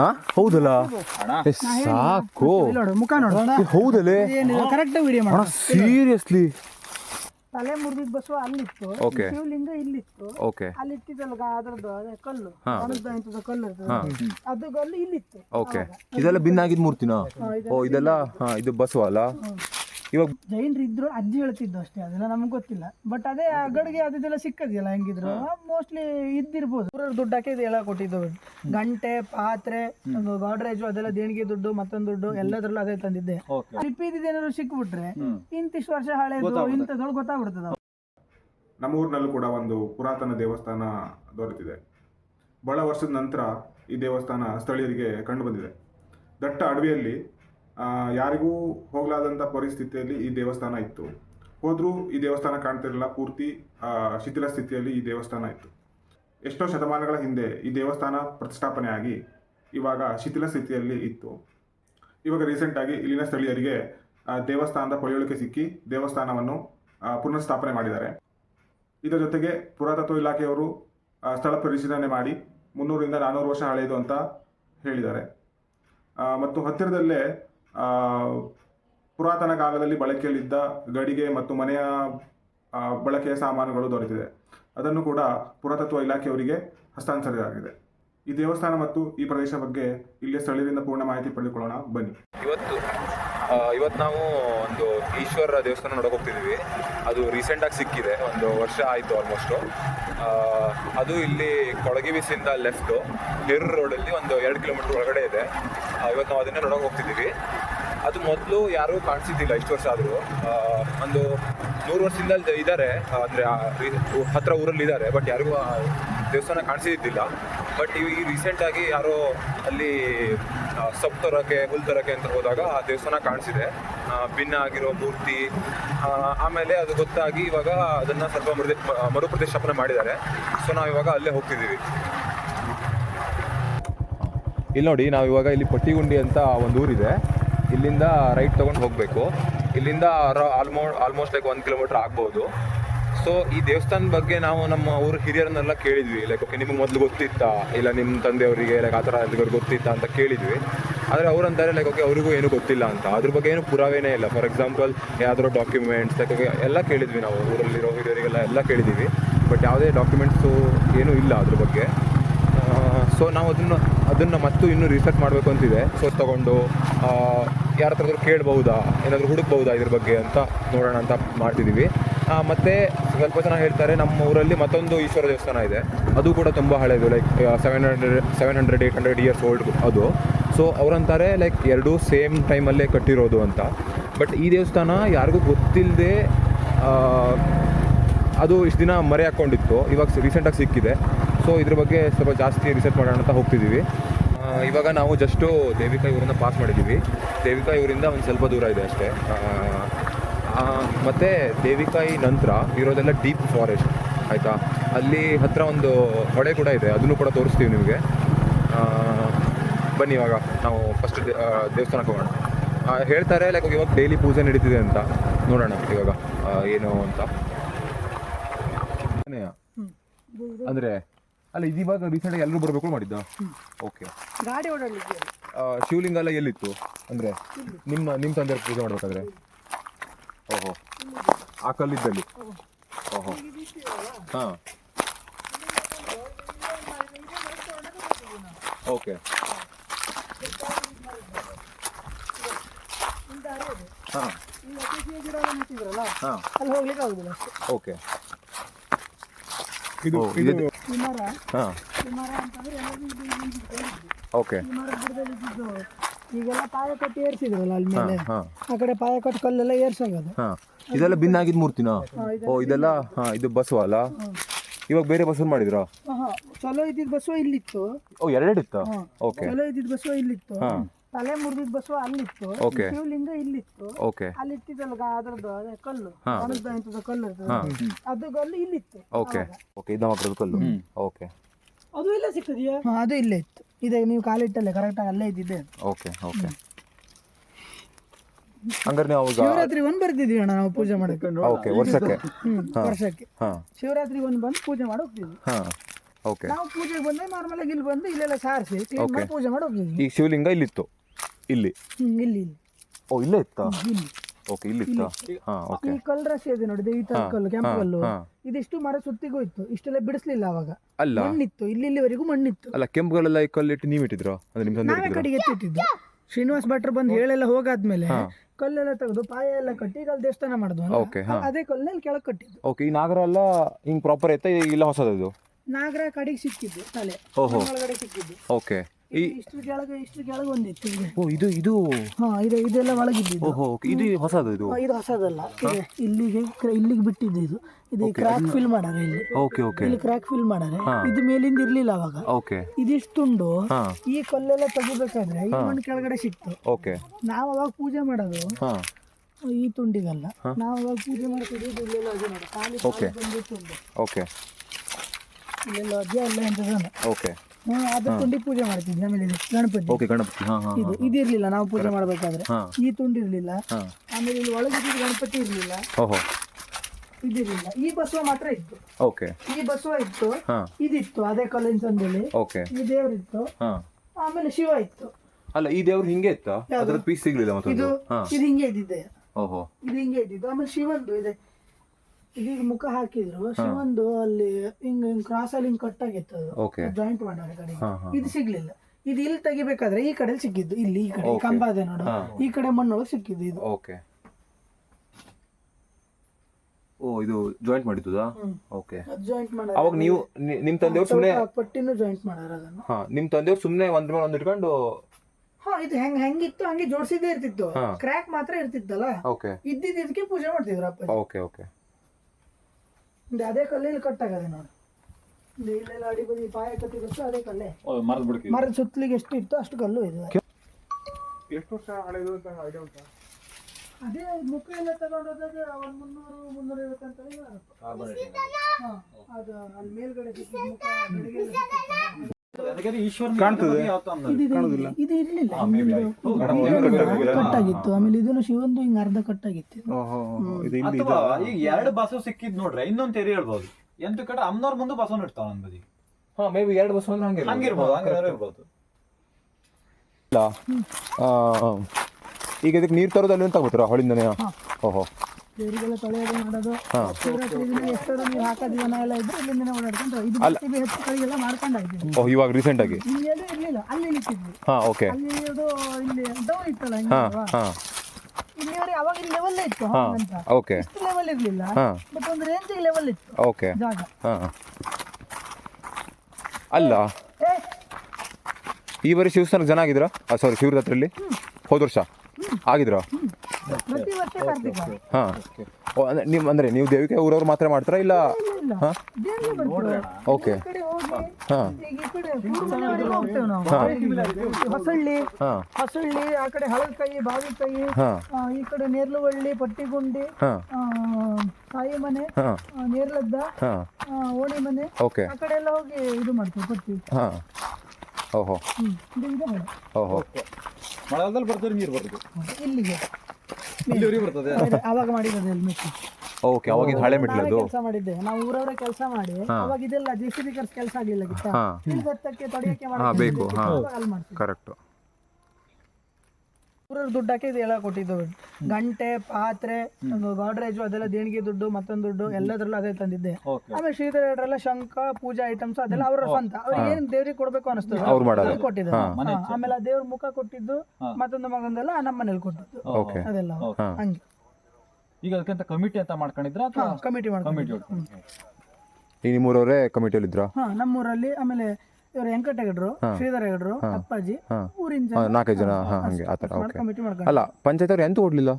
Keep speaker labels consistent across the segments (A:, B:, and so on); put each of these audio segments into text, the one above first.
A: ಹಾ ಹೌದಲ್ಲ? ಸಾಕು.
B: ಮುಖ ನೋಡು.
A: ಹೌದಲ್ಲೇ?
B: ಕರೆಕ್ಟ್ ವಿಡಿಯೋ
A: ಅಣ್ಣ ಸೀರಿಯಸ್ಲಿ
B: ತಲೆ ಮುರ್ದಿದ ಬಸವ ಅಲ್ಲಿತ್ತು.
A: Okay.
B: ಶಿವಲಿಂಗ ಇಲ್ಲಿತ್ತು.
A: ಓಕೆ
B: ಅಲ್ಲಿ ಇಟ್ಟಿದ್ದಲ್ಲ ಅದ್ರದ್ದು ಅದೇ ಕಲ್ಲು.
A: ಹಾ.
B: ಕಣದ ಇಂಥದ್ದು ಕಲ್ಲು ಇರ್ತದೆ. ಅದು ಕಲ್ಲು ಇಲ್ಲಿತ್ತು.
A: ಓಕೆ ಇದೆಲ್ಲ ಭಿನ್ನಾಗಿದ್ ಮೂರ್ತಿನ? ಓ ಇದೆಲ್ಲ ಹಾ ಇದು ಬಸವ ಅಲ್ಲ? ಇವಾಗ
B: ಜೈನರು ಇದ್ರು ಅಜ್ಜಿ ಹೇಳ್ತಿದ್ದು ಅಷ್ಟೇ ಅದೆಲ್ಲ ನಮ್ಗೆ ಗೊತ್ತಿಲ್ಲ. ಬಟ್ ಅದೇ ಆ ಗಡಿಗೆ ಅದೆಲ್ಲ ಸಿಕ್ಕದಿಲ್ಲ ಹೆಂಗಿದ್ರು? ಮೋಸ್ಟ್ಲಿ ಇದ್ದಿರ್ಬೋದು. ಊರವ್ರು ದುಡ್ಡು ಹಾಕಿ ಎಲ್ಲ ಹೇಳ ಕೊಟ್ಟಿದ್ದು ಗಂಟೆ ಪಾತ್ರೆ ಒಂದು ಗಾಡ್ರೇಜು ಅದೆಲ್ಲ ದೇಣಿಗೆ ದುಡ್ಡು ಮತ್ತೊಂದು ದುಡ್ಡು ಎಲ್ಲದ್ರಲ್ಲೂ ಅದೇ ತಂದಿದ್ದೆ. ಏನಾದ್ರು ಸಿಕ್ಬಿಟ್ರೆ ಇಂತಿಷ್ಟು ವರ್ಷ ಹಳೇದು ಗೊತ್ತಾಗ್ಬಿಡ್ತದ
C: ನಮ್ಮ ಊರಿನಲ್ಲೂ ಕೂಡ ಒಂದು ಪುರಾತನ ದೇವಸ್ಥಾನ ದೊರೆತಿದೆ. ಬಹಳ ವರ್ಷದ ನಂತರ ಈ ದೇವಸ್ಥಾನ ಸ್ಥಳೀಯರಿಗೆ ಕಂಡುಬಂದಿದೆ ದಟ್ಟ ಅಡವಿಯಲ್ಲಿ ಯಾರಿಗೂ ಹೋಗಲಾದಂಥ ಪರಿಸ್ಥಿತಿಯಲ್ಲಿ ಈ ದೇವಸ್ಥಾನ ಇತ್ತು. ಹೋದರೂ ಈ ದೇವಸ್ಥಾನ ಕಾಣ್ತಿರಲಿಲ್ಲ. ಪೂರ್ತಿ ಶಿಥಿಲ ಸ್ಥಿತಿಯಲ್ಲಿ ಈ ದೇವಸ್ಥಾನ ಇತ್ತು. ಎಷ್ಟೋ ಶತಮಾನಗಳ ಹಿಂದೆ ಈ ದೇವಸ್ಥಾನ ಪ್ರತಿಷ್ಠಾಪನೆ ಆಗಿ ಇವಾಗ ಶಿಥಿಲ ಸ್ಥಿತಿಯಲ್ಲಿ ಇತ್ತು. ಇವಾಗ ರೀಸೆಂಟಾಗಿ ಇಲ್ಲಿನ ಸ್ಥಳೀಯರಿಗೆ ದೇವಸ್ಥಾನದ ಪಳೆಯುಳಿಕೆ ಸಿಕ್ಕಿ ದೇವಸ್ಥಾನವನ್ನು ಪುನರ್ಸ್ಥಾಪನೆ ಮಾಡಿದ್ದಾರೆ. ಇದರ ಜೊತೆಗೆ ಪುರಾತತ್ವ ಇಲಾಖೆಯವರು ಸ್ಥಳ ಪರಿಶೀಲನೆ ಮಾಡಿ ಮುನ್ನೂರಿಂದ ನಾನ್ನೂರು ವರ್ಷ ಹಳೆಯದು ಅಂತ ಹೇಳಿದ್ದಾರೆ. ಮತ್ತು ಹತ್ತಿರದಲ್ಲೇ ಪುರಾತನ ಕಾಲದಲ್ಲಿ ಬಳಕೆಯಲ್ಲಿದ್ದ ಗಡಿಗೆ ಮತ್ತು ಮನೆಯ ಬಳಕೆಯ ಸಾಮಾನುಗಳು ದೊರೆತಿದೆ. ಅದನ್ನು ಕೂಡ ಪುರಾತತ್ವ ಇಲಾಖೆಯವರಿಗೆ ಹಸ್ತಾಂತರಿಸಲಾಗಿದೆ. ಈ ದೇವಸ್ಥಾನ ಮತ್ತು ಈ ಪ್ರದೇಶ ಬಗ್ಗೆ ಇಲ್ಲಿಯ ಸ್ಥಳೀಯರಿಂದ ಪೂರ್ಣ ಮಾಹಿತಿ ಪಡೆದುಕೊಳ್ಳೋಣ. ಬನ್ನಿ.
A: ಇವತ್ತು ಇವತ್ತು ನಾವು ಒಂದು ಈಶ್ವರ ದೇವಸ್ಥಾನ ನೋಡೋಕೆ ಹೋಗ್ತಿದ್ದೀವಿ ಅದು ರೀಸೆಂಟಾಗಿ ಸಿಕ್ಕಿದೆ, ಒಂದು ವರ್ಷ ಆಯಿತು ಆಲ್ಮೋಸ್ಟು ಅದು ಇಲ್ಲಿ ಕೊಳಗಿವಿಸಿಂದ ಲೆಫ್ಟು ಹಿರ್ ರೋಡಲ್ಲಿ ಒಂದು ಎರಡು ಕಿಲೋಮೀಟರ್ ಒಳಗಡೆ ಇದೆ. ಇವತ್ತು ನಾವು ಅದನ್ನೇ ನೋಡೋಕೆ ಹೋಗ್ತಿದ್ದೀವಿ ಅದು ಮೊದಲು ಯಾರೂ ಕಾಣಿಸಿದ್ದಿಲ್ಲ ಇಷ್ಟು ವರ್ಷ ಆದರೂ. ಒಂದು ನೂರು ವರ್ಷದಿಂದ ಇದ್ದಾರೆ ಅಂದರೆ ಹತ್ರ ಊರಲ್ಲಿ ಇದ್ದಾರೆ ಬಟ್ ಯಾರಿಗೂ ದೇವಸ್ಥಾನ ಕಾಣಿಸಿದ್ದಿಲ್ಲ. ಬಟ್ ಈ ರೀಸೆಂಟಾಗಿ ಯಾರೋ ಅಲ್ಲಿ ಸೊಪ್ಪು ತರೋಕೆ ಹುಲ್ ಅಂತ ಹೋದಾಗ ಆ ದೇವಸ್ಥಾನ ಕಾಣಿಸಿದೆ. ಭಿನ್ನ ಆಗಿರೋ ಮೂರ್ತಿ ಆಮೇಲೆ ಅದು ಗೊತ್ತಾಗಿ ಇವಾಗ ಅದನ್ನು ಸ್ವಲ್ಪ ಮೃದ ಮರುಪ್ರತಿಷ್ಠಾಪನೆ ಮಾಡಿದ್ದಾರೆ. ಸೊ ನಾವು ಇವಾಗ ಅಲ್ಲೇ ಹೋಗ್ತಿದ್ದೀವಿ. ಇಲ್ಲಿ ನೋಡಿ, ನಾವು ಇವಾಗ ಇಲ್ಲಿ ಪಟ್ಟಿಗುಂಡಿ ಅಂತ ಒಂದು ಊರಿದೆ. ಇಲ್ಲಿಂದ ರೈಟ್ ತೊಗೊಂಡು ಹೋಗಬೇಕು. ಇಲ್ಲಿಂದ ಆಲ್ಮೋ ಆಲ್ಮೋಸ್ಟ್ ಲೈಕ್ ಒಂದು ಕಿಲೋಮೀಟ್ರ್ ಆಗ್ಬೋದು. ಸೊ ಈ ದೇವಸ್ಥಾನದ ಬಗ್ಗೆ ನಾವು ನಮ್ಮ ಊರ ಹಿರಿಯರನ್ನೆಲ್ಲ ಕೇಳಿದ್ವಿ. ಲೈಕ್ ಓಕೆ ನಿಮಗೆ ಮೊದಲು ಗೊತ್ತಿತ್ತಾ? ಇಲ್ಲ ನಿಮ್ಮ ತಂದೆಯವರಿಗೆ ಲೈಕ್ ಆ ಥರ ಎಲ್ಲರಿಗೂ ಗೊತ್ತಿತ್ತಾ ಅಂತ ಕೇಳಿದ್ವಿ. ಆದರೆ ಅವ್ರಂತಾರೆ ಲೈಕ್ ಓಕೆ ಅವ್ರಿಗೂ ಏನೂ ಗೊತ್ತಿಲ್ಲ ಅಂತ. ಅದ್ರ ಬಗ್ಗೆ ಏನು ಪುರಾವೆನೇ ಇಲ್ಲ. ಫಾರ್ ಎಕ್ಸಾಂಪಲ್ ಯಾವ್ದಾದ್ರು ಡಾಕ್ಯುಮೆಂಟ್ಸ್ ಲೈಕ್ ಎಲ್ಲ ಕೇಳಿದ್ವಿ ನಾವು. ಊರಲ್ಲಿರೋ ಹಿರಿಯರಿಗೆಲ್ಲ ಎಲ್ಲ ಕೇಳಿದ್ದೀವಿ ಬಟ್ ಯಾವುದೇ ಡಾಕ್ಯುಮೆಂಟ್ಸು ಏನೂ ಇಲ್ಲ ಅದ್ರ ಬಗ್ಗೆ. ಸೊ ನಾವು ಅದನ್ನು ಅದನ್ನು ಮತ್ತು ಇನ್ನೂ ರಿಸರ್ಚ್ ಮಾಡಬೇಕು ಅಂತಿದೆ. ಸೊ ತೊಗೊಂಡು ಯಾರ ಹತ್ರ ಕೇಳ್ಬಹುದಾ? ಏನಾದರೂ ಹುಡುಕ್ಬಹುದಾ ಇದ್ರ ಬಗ್ಗೆ ಅಂತ ನೋಡೋಣ ಅಂತ ಮಾಡ್ತಿದ್ದೀವಿ ಮತ್ತೆ ಸ್ವಲ್ಪ ಜನ ಹೇಳ್ತಾರೆ, ನಮ್ಮ ಊರಲ್ಲಿ ಮತ್ತೊಂದು ಈಶ್ವರ ದೇವಸ್ಥಾನ ಇದೆ. ಅದು ಕೂಡ ತುಂಬ ಹಳೆಯದು like seven hundred seven hundred eight hundred years old ಅದು. ಸೊ ಅವರಂತಾರೆ ಲೈಕ್ ಎರಡೂ ಸೇಮ್ ಟೈಮಲ್ಲೇ ಕಟ್ಟಿರೋದು ಅಂತ. ಬಟ್ ಈ ದೇವಸ್ಥಾನ ಯಾರಿಗೂ ಗೊತ್ತಿಲ್ಲದೆ ಅದು ಇಷ್ಟು ದಿನ ಮರೆ ಹಾಕ್ಕೊಂಡಿತ್ತು ಇವಾಗ ರೀಸೆಂಟಾಗಿ ಸಿಕ್ಕಿದೆ. ಸೊ ಇದ್ರ ಬಗ್ಗೆ ಸ್ವಲ್ಪ ಜಾಸ್ತಿ ರಿಸರ್ಚ್ ಮಾಡೋಣ ಅಂತ ಹೋಗ್ತಿದ್ದೀವಿ ಇವಾಗ ನಾವು ಜಸ್ಟು ದೇವಿಕಾ ಇವರನ್ನ ಪಾಸ್ ಮಾಡಿದ್ದೀವಿ ದೇವಿಕಾ ಇವರಿಂದ ಒಂದು ಸ್ವಲ್ಪ ದೂರ ಇದೆ ಅಷ್ಟೇ. ಮತ್ತೆ ದೇವಿಕಾಯಿ ನಂತರ ಇರೋದೆಲ್ಲ ಡೀಪ್ ಫಾರೆಸ್ಟ್ ಆಯಿತಾ? ಅಲ್ಲಿ ಹತ್ರ ಒಂದು ಹೊಳೆ ಕೂಡ ಇದೆ ಅದನ್ನು ಕೂಡ ತೋರಿಸ್ತೀವಿ ನಿಮಗೆ. ಆ, ಬನ್ನಿ ಇವಾಗ ನಾವು ಫಸ್ಟ್ ದೇವಸ್ಥಾನಕ್ಕೆ ಹೋಗೋಣ. ಆ, ಹೇಳ್ತಾರೆ ಲೈಕ್ ಇವಾಗ ಡೈಲಿ ಪೂಜೆ ನಡೀತಿದೆ ಅಂತ. ನೋಡೋಣ ಇವಾಗ ಏನು ಅಂತ. ಅಂದ್ರೆ ಅಲ್ಲ ಇದೀವಾಗ ಇವಾಗ ರೀಸೆಂಟ್ ಎಲ್ಲರೂ ಬರಬೇಕು ಮಾಡಿದ್ದ? ಓಕೆ
B: ಗಾಡಿ ಓಡಾಡ್ಲಿಕ್ಕೆ.
A: ಶಿವಲಿಂಗ ಎಲ್ಲ ಎಲ್ಲಿತ್ತು? ಅಂದ್ರೆ ನಿಮ್ಮ ನಿಮ್ಮ ತಂದೆ ಪೂಜೆ ಮಾಡ್ಬೇಕಾದ್ರೆ? ಓಹೋ. ಆ ಕಲ್ಲಿದ್ದಲ್ಲಿ ಓಹೋ. ಹಾಂ. ಓಕೆ. ಹಾಂ. ಹಾಂ.
B: ಅಲ್ಲಿ ಹೋಗ್ಲಿಕ್ಕೆ ಆಗುದಿಲ್ಲ ಅಷ್ಟೇ
A: ಓಕೆ
C: ಇದು
A: ಇದು ಹಾಂ ಓಕೆ.
B: ಈಗೆಲ್ಲ ಪಾಯ ಕಟ್ಟಿ ಏರ್ಸಿದ್ರಲ್ಲ ಅಲ್ಲಿ ಮೇಲೆ? ಆ ಕಡೆ ಪಾಯ ಕಟ್ಟು ಕಲ್ಲೆಲ್ಲ ಏರ್ಸೋದು
A: ಹಾ. ಇದೆಲ್ಲ ಭಿನ್ನ ಆಗಿದ್ ಮೂರ್ತಿನ? ಓ ಇದೆಲ್ಲ ಹಾ ಇದು ಬಸವ ಅಲ್ಲ? ಇವಾಗ ಬೇರೆ ಬಸವ ಮಾಡಿದ್ರ?
B: ಹಾ ಚಲೋ ಇದ್ದಿದ್ ಬಸವ ಇಲ್ಲಿತ್ತು.
A: ಓ ಎರಡಿತ್ತು
B: ಹಾ.
A: ಓಕೆ.
B: ಚಲೋ ಇದ್ದಿದ್ ಬಸವ ಇಲ್ಲಿತ್ತು.
A: ಹಾಂ.
B: ತಲೆ ಮುರಿದಿದ್ ಬಸವ ಅಲ್ಲಿತ್ತು.
A: Okay.
B: ಶಿವಲಿಂಗ ಇಲ್ಲಿತ್ತು.
A: ಓಕೆ.
B: ಅಲ್ಲಿ ಇಟ್ಟಿದ್ದಲ್ಲ ಗ- ಅದ್ರದ್ದು ಅದೇ ಕಲ್ಲು. ಇಂಥದ್ದು ಕಲ್ಲು ಇರ್ತದೆ ಅದು ಕಲ್ಲು ಇಲ್ಲಿತ್ತು.
A: ಓಕೆ. ಓಕೆ ಇದು ನಮ್ಮ ಕಲ್ಲು. ಓಕೆ.
B: ಅದು ಇಲ್ಲ ಸಿಗ್ತದೆಯಾ? ಅದು ಇಲ್ಲೇ ಇತ್ತು. ಇದೆ ನೀವು ಕಾಲಿಟ್ಟಲ್ಲೇ ಕರೆಕ್ಟಾಗಿ ಅಲ್ಲೇ ಇದ್ದಿದ್ದೆ.
A: ಓಕೆ ಓಕೆ ಹಂಗಾರೆ ನೀವು ಅವಾಗ
B: ಶಿವರಾತ್ರಿ ಒಂದು ಬರ್ತಿದ್ವಿ ಅಣ್ಣ ನಾವು ಪೂಜೆ ಮಾಡಕ್ಕೆ.
A: ಓಕೆ ವರ್ಷಕ್ಕೆ.
B: ಹ್ಮ್ ವರ್ಷಕ್ಕೆ.
A: ಹಾಂ.
B: ಶಿವರಾತ್ರಿ ಒಂದು ಬಂದು ಪೂಜೆ ಮಾಡಿ ಹೋಗ್ತಿದ್ವಿ.
A: ಹಾ ಓಕೆ
B: ನಾವು ಪೂಜೆಗೆ ಬಂದ್ರೆ ನಾರ್ಮಲ್ ಆಗಿ ಇಲ್ಲಿ ಬಂದು ಇಲ್ಲೆಲ್ಲ ಸಾರಿಸಿ ಕ್ಲೀನ್ ಮಾಡಿ ಪೂಜೆ ಮಾಡಿ ಹೋಗ್ತೀವಿ
A: ಈಗ ಶಿವಲಿಂಗ ಇಲ್ಲಿತ್ತು ಇಲ್ಲಿ?
B: ಹ್ಮ್ ಇಲ್ಲಿ ಇಲ್ಲಿ.
A: ಓ ಇಲ್ಲೇ ಇತ್ತಾ?
B: ಇಲ್ಲಿ.
A: ಓಕೆ ಇಲ್ಲಿ ಹಾ ಓಕೆ
B: ಈ ಕಲ್ಲು ರಾಶಿ ಇದೆ ನೋಡಿ ಈ ತರ ಕಲ್ಲು ಕೆಂಪು ಕಲ್ಲು. ಇದಿಷ್ಟು ಮರ ಸುತ್ತಿಗೂ ಇತ್ತು ಇಷ್ಟೆಲ್ಲ ಬಿಡಿಸ್ಲಿಲ್ಲ ಅವಾಗ.
A: ಅಲ್ಲ.
B: ಮಣ್ಣಿತ್ತು ಇಲ್ಲಿ ಇಲ್ಲಿವರೆಗೂ ಮಣ್ಣಿತ್ತು.
A: ಅಲ್ಲ ಕೆಂಪುಗಳೆಲ್ಲ ಈ ಕಲ್ಲಿಟ್ಟು ನೀವು ಇಟ್ಟಿದ್ರು? ಅಂದ್ರೆ ತಂದೆ
B: ನಾವೇ ಕಡೆಗೆ ಎತ್ತಿಟ್ಟಿದ್ದು. ಶ್ರೀನಿವಾಸ್ ಭಟ್ರು ಬಂದು ಹೇಳೆಲ್ಲ ಹೋಗಾದ್ಮೇಲೆ ಕಲ್ಲೆಲ್ಲ ತೆಗೆದು ಪಾಯ ಎಲ್ಲ ಕಟ್ಟಿ ಈಗ ಅಲ್ಲಿ? ದೇವಸ್ಥಾನ ಮಾಡಿದ್ವು ಅದೇ ಕಲ್ಲಲ್ಲಿ ಕೆಳಗೆ ಕಟ್ಟಿದ್ದು.
A: ಓಕೆ ಈ ನಾಗರ ಎಲ್ಲ ಹಿಂಗ್ ಪ್ರಾಪರ್ ಐತೆ ಇಲ್ಲ ಹೊಸದು ಇದು
B: ನಾಗರ ಕಡೆಗೆ ಸಿಕ್ಕಿದ್ದು ತಲೆ.
A: ಓಹೋ.
B: ಒಳಗಡೆ ಸಿಕ್ಕಿದ್ದು.
A: ಓಕೆ ಈ
B: ಇಷ್ಟ್ರ ಕೆಳಗೆ ಇಷ್ಟ್ರ ಕೆಳಗೆ ಒಂದಿತ್ತು ಇದೆ
A: ಓ ಇದು ಇದು?
B: ಹಾ ಇದು ಇದೆಲ್ಲ ಒಳಗಿದ್ದು
A: ಓಹೋ ಇದು ಹೊಸದು ಇದು?
B: ಇದು ಹೊಸದಲ್ಲ. ಇದೆ. ಇಲ್ಲಿಗೆ ಕ್ರ- ಇಲ್ಲಿಗೆ ಬಿಟ್ಟಿದ್ದು ಇದು. ಇದು ಕ್ರಾಕ್ ಫಿಲ್ ಮಾಡಾರೆ ಇಲ್ಲಿ.
A: Okay okay.
B: ಇಲ್ಲಿ ಕ್ರಾಕ್ ಫಿಲ್ ಮಾಡಾರೆ. ಇದು ಮೇಲಿಂದ ಇರ್ಲಿಲ್ಲ ಅವಾಗ.
A: ಓಕೆ.
B: ಇದಿಷ್ಟು ತುಂಡು
A: ಹಾ.
B: ಈ ಕಲ್ಲೆಲ್ಲ ತಗೋಬೇಕಾದ್ರೆ ಈ ಮಣ್ಣು ಕೆಳಗಡೆ ಸಿಕ್ತು.
A: ಓಕೆ.
B: ನಾವು ಅವಾಗ ಪೂಜೆ ಮಾಡೋದು
A: ಹಾ.
B: ಈ ತುಂಡಿಗಲ್ಲ. ನಾವು ಅವಾಗ ಪೂಜೆ ಮಾಡ್ತೀವಿ ಇದು ಇಲ್ಲೆಲ್ಲ ಅದು ನೋಡಿ ಖಾಲಿ
A: Okay.
B: ಖಾಲಿ ತುಂಡು ತುಂಡು
A: ಓಕೆ.
B: ಇಲ್ಲೆಲ್ಲ ಅಜ್ಜ ಎಲ್ಲ ಎಂತದನ್ನ
A: ಓಕೆ.
B: ಅದ್ರ ತುಂಡಿ ಪೂಜೆ ಮಾಡ್ತಿದ್ವಿ ಆಮೇಲೆ ಇದು ಗಣಪತಿ.
A: ಓಕೆ ಗಣಪತಿ. ಹಾ ಹಾ
B: ಇದು ಇದಿರ್ಲಿಲ್ಲ ನಾವು ಪೂಜೆ ಮಾಡಬೇಕಾದ್ರೆ.
A: ಹಾ.
B: ಈ ತುಂಡಿ ಇರ್ಲಿಲ್ಲ.
A: ಹಾ.
B: ಆಮೇಲೆ ಇಲ್ಲಿ ಒಳಗಿದ್ದ ಗಣಪತಿ ಇರ್ಲಿಲ್ಲ.
A: ಓಹೋ.
B: ಇದಿರ್ಲಿಲ್ಲ. ಈ ಬಸವ ಮಾತ್ರ ಇತ್ತು.
A: ಓಕೆ
B: ಈ ಬಸವ ಇತ್ತು.
A: ಹಾ.
B: ಇದಿತ್ತು ಅದೇ ಕಲ್ಲಿನ ಸಂದಲ್ಲಿ
A: ಓಕೆ
B: ಈ ದೇವ್ರಿತ್ತು.
A: ಹಾ.
B: ಆಮೇಲೆ ಶಿವ ಇತ್ತು.
A: ಅಲ್ಲ ಈ ದೇವ್ರು ಹಿಂಗೆ ಇತ್ತು? ಅದ್ರ ಪೀಸ್ ಸಿಗ್ಲಿಲ್ಲ
B: ಇದು
A: ಮತ್ತೊಂದು ಹಾ.
B: ಇದು ಹಿಂಗೆ ಇದ್ದಿದ್ದೆ.
A: ಓಹೋ.
B: ಇದು ಹಿಂಗೆ ಇದ್ದಿದ್ದು. ಆಮೇಲೆ ಶಿವಂದು ಇದೆ. ಇದೀಗ ಮುಖ ಹಾಕಿದ್ರು ಶಿವಂದು ಅಲ್ಲಿ ಹಿಂಗ್ ಹಿಂಗ್ ಕ್ರಾಸ್ ಅಲ್ಲಿ ಹಿಂಗ್ ಕಟ್ ಆಗಿತ್ತು ಅದು.
A: ಓಕೆ
B: ಜಾಯಿಂಟ್ ಮಾಡೋಣ ಕಡೆ ಇದು ಸಿಗ್ಲಿಲ್ಲ. ಇದು ಇಲ್ಲಿ ತೆಗಿಬೇಕಾದ್ರೆ ಈ ಕಡೆ ಸಿಕ್ಕಿದ್ದು. ಇಲ್ಲಿ ಈ ಕಡೆ ಕಂಬ ಇದೆ ನೋಡು. ಈ ಕಡೆ ಮಣ್ಣೊಳಗೆ ಸಿಕ್ಕಿದ್ದು ಇದು.
A: ಓಕೆ ಓ ಇದು ಜಾಯಿಂಟ್ ಮಾಡಿದ್ದುದಾ? ಓಕೆ
B: ಜಾಯಿಂಟ್ ಮಾಡಾರ
A: ಅವಾಗ ನೀವು ನಿ- ನಿಮ್ ತಂದೆಯವ್ರು ಸುಮ್ಮನೆ
B: ಪಟ್ಟಿನೂ ಜಾಯಿಂಟ್ ಮಾಡಾರ ಅದನ್ನ.
A: ಹಾ ನಿಮ್ ತಂದೆಯವ್ರು ಸುಮ್ನೆ ಒಂದ್ ಮೇಲೆ ಒಂದ್ ಇಟ್ಕೊಂಡು
B: ಹಾ ಇದು ಹೆಂಗ್ ಹೆಂಗಿತ್ತು ಹಂಗೆ ಜೋಡಿಸಿದೇ ಇರ್ತಿತ್ತು.
A: ಹಾ.
B: ಕ್ರ್ಯಾಕ್ ಮಾತ್ರ ಇರ್ತಿತ್ತಲ್ಲ?
A: ಓಕೆ
B: ಇದ್ದಿದ್ದಕ್ಕೆ ಪೂಜೆ ಮಾಡ್ತಿದ್ರು ಅಪ್ಪ
A: ಓಕೆ ಓಕೆ
B: ಇದು ಅದೇ ಕಲ್ಲಲ್ಲಿ ಕಟ್ಟಾಗದೆ ನೋಡಿ. ಇದು ಇಲ್ಲೆಲ್ಲ ಅಡಿ ಬದಿ ಪಾಯ ಕಟ್ಟಿದಷ್ಟು ಅದೇ ಕಲ್ಲೇ.
D: ಮರದ ಬಿಡಕ್ಕೆ
B: ಮರದ ಸುತ್ತಲಿಗೆ ಎಷ್ಟು ಇತ್ತು ಅಷ್ಟು ಕಲ್ಲು ಇದು
C: ಎಷ್ಟು ವರ್ಷ ಹಳೆಯದು ಅಂತ ಐಡಿಯಾ ಉಂಟಾ?
B: ಅದೇ ಮುಖ ಎಲ್ಲ ತಗೊಂಡೋದಾಗ ಒಂದು ಮುನ್ನೂರು ಮುನ್ನೂರ ಅಂತ ಹಾ ಅದು ಅಲ್ಲಿ ಮೇಲ್ಗಡೆ ಮುಖ
D: ಈಶ್ವರನ
C: ಕಾಣ್ತದೆ.
B: ಇದು ಇದೆ, ಇರ್ಲಿಲ್ಲ. ಹಿಂದಿದ್ದು ಕಟ್ಟಾಗಿತ್ತು ಆಮೇಲೆ ಇದನ್ನು ಶಿವಂದು ಹಿಂಗ ಅರ್ಧ ಕಟ್ಟಾಗಿತ್ತು
C: ಇದು ಇಲ್ಲಿ
D: ಅಥವಾ ಈಗ ಎರಡು ಬಸವ ಸಿಕ್ಕಿದ್ ನೋಡ್ರೆ ಇನ್ನೊಂದ್ ತೆರಿ ಹೇಳ್ಬೋದು. ಎಂಟು ಕಡೆ ಅಮ್ನವ್ರ ಮುಂದೆ ಬಸವನ್ ಇಡ್ತಾವ ನನ್ ಬದಿ.
A: ಹಾ ಮೇ ಬಿ ಎರಡು ಬಸ್ ಅಂದ್ರೆ ಹಂಗೆ
D: ಹಂಗಿರ್ಬೋದು ಹಂಗಾದ್ರೆ ಇರ್ಬೋದು.
A: ಇಲ್ಲ. ಆ, ಈಗ ಇದಕ್ಕೆ ನೀರು ತರೋದಲ್ಲಿ ಅಂತ ಗೊತ್ತಿರ ಹೊಳಿಂದನೇ ಓಹೋ.
B: ದೇವರಿಗೆಲ್ಲ ತೊಳೆಯೋದು ಮಾಡೋದು. ಶಿವರಾತ್ರಿ ದಿನ ಎಷ್ಟೋ ನೀರು ಹಾಕೋದು ಜನ ಎಲ್ಲ ಇದ್ರೆ ಇಲ್ಲಿಂದನೇ ಓಡಾಡ್ಕೊಂಡು ಇದು ಬಸ್ಸಿಗೆ ಹೆಚ್ಚು ಕಡೆಗೆಲ್ಲ ಮಾಡ್ಕೊಂಡಾಯ್ತು
A: ಓಹ್ ಇವಾಗ ರೀಸೆಂಟ್ ಆಗಿ?
B: ಇಲ್ಲಿ ಅದು ಇರ್ಲಿಲ್ಲ. ಅಲ್ಲಿ ಇಳಿತಿದ್ವಿ
A: ಹಾ ಓಕೆ
B: ಅಲ್ಲಿ ಇದು ಇಲ್ಲಿ ಡೌನ್ ಇತ್ತಲ್ಲ
A: ಹಾ
B: ಹಿಂಗೆ
A: ಹಾ.
B: ಇಲ್ಲಿವರೆಗೆ ಅವಾಗ ಲೆವೆಲ್ ಇತ್ತು
A: ಹಾ
B: ಅಂತ.
A: ಓಕೆ
B: ಲೆವೆಲ್ ಇರ್ಲಿಲ್ಲ.
A: ಹಾ.
B: ಬಟ್ ಒಂದು ರೇಂಜಿಗೆ ಲೆವೆಲ್ ಇತ್ತು.
A: ಓಕೆ
B: ಜಾಗ.
A: ಹಾ. ಅಲ್ಲ. ಈ ಬಾರಿ ಶಿವಸ್ಥಾನಕ್ಕೆ ಜನ ಆಗಿದ್ರಾ ಸಾರಿ ಶಿವರಾತ್ರಿಯಲ್ಲಿ? ಹೋದ ವರ್ಷ? ಆಗಿದ್ರಾ ಹಾ. ಓ, ಅಂದ್ರೆ ನೀವು ಅಂದ್ರೆ ನೀವು ದೇವಿಕೆ ಊರವ್ರು ಮಾತ್ರ ಮಾಡ್ತಾರ ಇಲ್ಲ? ಹಾ. ಓಕೆ ಹಾಂ.
B: ಹೊಸಳ್ಳಿ
A: ಹಾ.
B: ಹೊಸಳ್ಳಿ ಆ ಕಡೆ ಹಳದಕೈ ಬಾವಿಕಾಯಿ ಈ ಕಡೆ ನೇರ್ಲುವಳ್ಳಿ ಪಟ್ಟಿಗುಂಡಿ
A: ಹಾ.
B: ಆ, ತಾಯಿ ಮನೆ ನೇರ್ಲದ್ದ ಓಣಿ ಮನೆ
A: ಓಕೆ
B: ಆ ಕಡೆ ಎಲ್ಲ ಹೋಗಿ ಇದು ಮಾಡ್ತೀವಿ ಪಟ್ಟಿ
A: ಹಾ. ಓಹೋ. ಓಹೋ.
D: ಮಳೆಗಾಲದಲ್ಲಿ ಬರ್ತಾರೆ ನೀರು ಬರ್ತದೆ.
B: ಇಲ್ಲಿಗೆ. ಅವಾಗ ಮಾಡಿರೋದು ಹೆಲ್ಮೆಟ್
A: ಓಕೆ ಅವಾಗಿನ ಹಳೆ ಮೆಟ್ಲದು
B: ಕೆಲಸ ಮಾಡಿದ್ದೆ. ನಾವು ಊರವರೇ ಕೆಲಸ ಮಾಡಿ ಅವಾಗ ಇದೆಲ್ಲ ಜೆ ಸಿ ಬಿ ಕೆಲಸ ಆಗಲಿಲ್ಲ ಗೊತ್ತಾ?
A: ಹಾ.
B: ಇಲ್ಗೊತ್ತಕ್ಕೆ ತೊಡೆಯಕ್ಕೆ
A: ಹಾ ಬೇಕು ಹಾ. ಕರೆಕ್ಟ್
B: ಊರವ್ರ ದುಡ್ಡು ಹಾಕಿ ಇದು ಎಲ್ಲ ಕೊಟ್ಟಿದ್ದು. ಗಂಟೆ ಪಾತ್ರೆ ಗಾಡ್ರೇಜು ಅದೆಲ್ಲ ದೇಣಿಗೆ ದುಡ್ಡು ಮತ್ತೊಂದು ದುಡ್ಡು ಎಲ್ಲದ್ರಲ್ಲೂ ಅದೇ ತಂದಿದ್ದೆ. ಆಮೇಲೆ ಶ್ರೀಧರ ಶಂಖ ಪೂಜಾ ಐಟಮ್ಸ್ ಅದೆಲ್ಲ ಅವರ ಸ್ವಂತ ಏನ್ ದೇವ್ರಿಗೆ ಕೊಡ್ಬೇಕು ಅನಿಸ್ತದೆ ಕೊಟ್ಟಿದ್ದು. ಆಮೇಲೆ ಆ ದೇವ್ರ ಮುಖ ಕೊಟ್ಟಿದ್ದು ಮತ್ತೊಂದು ಮಗಂದೆಲ್ಲ ನಮ್ಮ ಮನೇಲಿ ಕೊಟ್ಟಿದ್ದು. ಅದೆಲ್ಲ. ಹಂಗೆ.
D: ಈಗ ಅದಕ್ಕಿಂತ ಕಮಿಟಿ ಅಂತ ಮಾಡ್ಕೊಂಡಿದ್ರ
B: ಕಮಿಟಿ
D: ಕಮಿಟಿ
B: ಮಾಡ್ಕೊಂಡು
A: ಈ ನಿಮ್ಮೂರವರೇ ಕಮಿಟಿಯಲ್ಲಿ ಇದ್ರಾ
B: ಹಾ ನಮ್ಮೂರಲ್ಲಿ ಆಮೇಲೆ ಇವರು ವೆಂಕಟ ಹೆಗಡ್ರು ಶ್ರೀಧರ ಹೆಗಡ್ರು ಅಪ್ಪಾಜಿ. ಊರಿನ ಜನ
A: ನಾಲ್ಕೈದು ಜನ. ಹಾ ಹಂಗೆ ಆ ಥರ ಓಕೆ.
B: ಕಮಿಟಿ ಮಾಡ್ಕೊಂಡು.
A: ಅಲ್ಲ ಪಂಚಾಯತ್ ಅವ್ರು ಎಂತ ಕೊಡ್ಲಿಲ್ಲ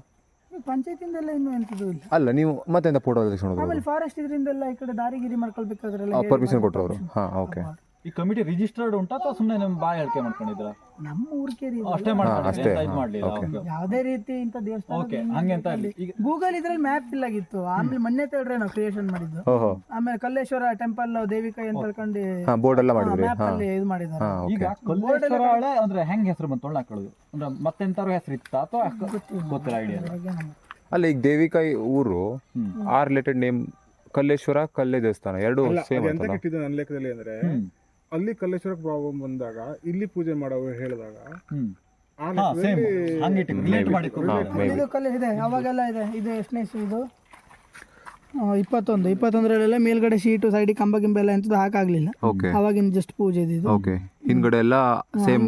B: ಪಂಚಾಯತಿಂದೆಲ್ಲ ಇನ್ನೂ ಎಂತದ್ದು ಇಲ್ಲ.
A: ಅಲ್ಲ ನೀವು ಮತ್ತೆಂತ ಫೋಟೋ ತೆಗೆಸ್ಕೊಂಡು
B: ಆಮೇಲೆ ಫಾರೆಸ್ಟ್ ಇದರಿಂದೆಲ್ಲ ಈ ಕಡೆ ದಾರಿಗಿರಿ ಮಾಡ್ಕೊಳ್ಬೇಕಾದ್ರೆ
A: ಪರ್ಮಿಷನ್ ಕೊಟ್ಟರು ಅವರು. ಹಾ ಓಕೆ.
D: ಈ ಕಮಿಟಿ ರಿಜಿಸ್ಟರ್ಡ್ ಉಂಟಾ ಅಥವಾ ಸುಮ್ಮನೆ ನಿಮ್ಮ ಬಾಯಿ ಹೇಳಿಕೆ ಮಾಡ್ಕೊಂಡಿದ್ರ
B: ನಮ್ಮ ಊರ್ಕೇರಿ
D: ಅಷ್ಟೇ ಮಾಡ್ಕೊಂಡಿದ್ರೆ ಮಾಡ್ಲಿಲ್ಲ ಓಕೆ
B: ಯಾವುದೇ ರೀತಿ ಇಂಥ ದೇವಸ್ಥಾನ
D: ಓಕೆ ಹಂಗೆ ಅಂತ ಅಲ್ಲಿ ಈಗ
B: ಗೂಗಲ್ ಇದ್ರಲ್ಲಿ ಮ್ಯಾಪ್ ಇಲ್ಲಾಗಿತ್ತು ಆಮೇಲೆ ಮೊನ್ನೆ ತೇಳ್ರೆ ನಾವು ಕ್ರಿಯೇಷನ್ ಮಾಡಿದ್ದು.
A: ಓಹೋ.
B: ಆಮೇಲೆ ಕಲ್ಲೇಶ್ವರ ಟೆಂಪಲ್ ದೇವಿಕಾಯಿ ಅಂತ ಹೇಳ್ಕೊಂಡು
A: ಹಾ ಬೋರ್ಡ್ ಎಲ್ಲ ಮಾಡಿದ್ರಿ.
B: ಮ್ಯಾಪ್
A: ಹಾ.
B: ಅಲ್ಲಿ ಇದು ಮಾಡಿದ್ದಾರೆ.
A: ಹಾ
D: ಈಗ
A: ಓಕೆ
D: ಕಲ್ಲೇಶ್ವರ ಹಳೆ ಅಂದ್ರೆ ಹೆಂಗ್ ಹೆಸರು ಬಂತು? ಒಳ್ಳೆ ಹಾಕೊಳ್ಳೋದು. ಅಂದ್ರೆ ಮತ್ತೆಂತಾರು ಹೆಸರು ಇತ್ತಾ ಅಥವಾ ಗೊತ್ತಿಲ್ಲ. ಐಡಿಯಾ
A: ಅಲ್ಲ ಈಗ ದೇವಿಕಾಯಿ ಊರು ಆ ರಿಲೇಟೆಡ್ ನೇಮ್ ಕಲ್ಲೇಶ್ವರ ಕಲ್ಲೇ ದೇವಸ್ಥಾನ. ಎರಡು
C: ಅಲ್ಲ,
A: ಸೇಮ್
C: ಅದು ಎಂತ
A: ಅಂತಲ್ಲ
C: ಕೆಟ್ಟಿದೆ ನನ್ನ ಲೆಕ್ಕದಲ್ಲಿ ಅಂದ್ರೆ
D: ಹ್ಮ್.
C: ಅಲ್ಲಿ ಕಲ್ಲೇಶ್ವರ ಪ್ರಾಬ್ಲಮ್ ಬಂದಾಗ ಇಲ್ಲಿ ಪೂಜೆ ಮಾಡೋ ಹೇಳಿದಾಗ
D: ಹ್ಮ್.
C: ಆ
D: ಹಾ
C: ಲೆಕ್ಕದಲ್ಲಿ.
D: ಮಾಡಿ.
B: ಇದು ಅವಾಗೆಲ್ಲ ಇದೆ? ಇದು ಎಷ್ಟನೇ ಇಸ್ವಿ ಇದು? ಇಪ್ಪತ್ತೊಂದು. ಇಪ್ಪತ್ತೊಂದರಲ್ಲೆಲ್ಲ ಮೇಲ್ಗಡೆ ಶೀಟು ಸೈಡ್ ಕಂಬ ಗಿಂಬ ಎಲ್ಲ ಎಂತದ್ದು ಹಾಕಾಗ್ಲಿಲ್ಲ.
A: ಓಕೆ
B: ಅವಾಗಿನ ಜಸ್ಟ್ ಪೂಜೆ ಇದು.
A: ಓಕೆ ಹಿಂದ್ಗಡೆ ಎಲ್ಲ ಸೇಮ್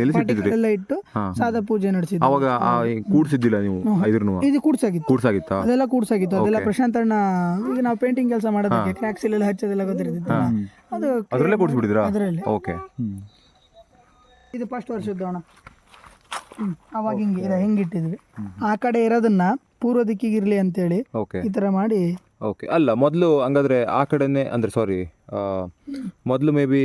A: ನಿಲ್ಲಿಸಿಟ್ಟಿದ್ರಿ
B: ಎಲ್ಲ ಇಟ್ಟು ಸಾದಾ ಪೂಜೆ ನಡೆಸಿದ್ರು
A: ಅವಾಗ ಆ ಕೂಡ್ಸಿದ್ದಿಲ್ಲ ನೀವು ಇದ್ರೂ
B: ಇದು ಕೂಡ್ಸಾಗಿತ್ತು.
A: ಕೂಡ್ಸಾಗಿತ್ತಾ?
B: ಅದೆಲ್ಲ ಕೂಡ್ಸಾಗಿತ್ತು. ಅದೆಲ್ಲ ಪ್ರಶಾಂತ್ ಅಣ್ಣ ಈಗ ನಾವು ಪೇಂಟಿಂಗ್ ಕೆಲಸ ಮಾಡೋದಕ್ಕೆ ಕ್ರ್ಯಾಕ್ಸ್ ಎಲ್ಲ ಹಚ್ಚೋದೆಲ್ಲ ಗೊತ್ತಿರ್ತಿತ್ತು ಅದು
A: ಅದ್ರಲ್ಲೇ ಕೂಡ್ಸ್ಬಿಟ್ಟಿದ್ರಾ
B: ಅದರಲ್ಲಿ.
A: ಓಕೆ
B: ಇದು ಫಸ್ಟ್ ವರ್ಷದ್ದು ಅಣ್ಣ. ಅವಾಗ ಹಿಂಗೆ ಹಿಂಗಿಟ್ಟಿದ್ವಿ. ಆ ಕಡೆ ಇರೋದನ್ನ ಪೂರ್ವ ದಿಕ್ಕಿಗಿರ್ಲಿ ಅಂತೇಳಿ ಈ ತರ ಮಾಡಿ
A: ಓಕೆ ಅಲ್ಲ ಮೊದಲು ಹಂಗಾದ್ರೆ ಆ ಕಡೆನೆ ಅಂದ್ರೆ ಸಾರಿ ಮೊದಲು ಮೇ ಬಿ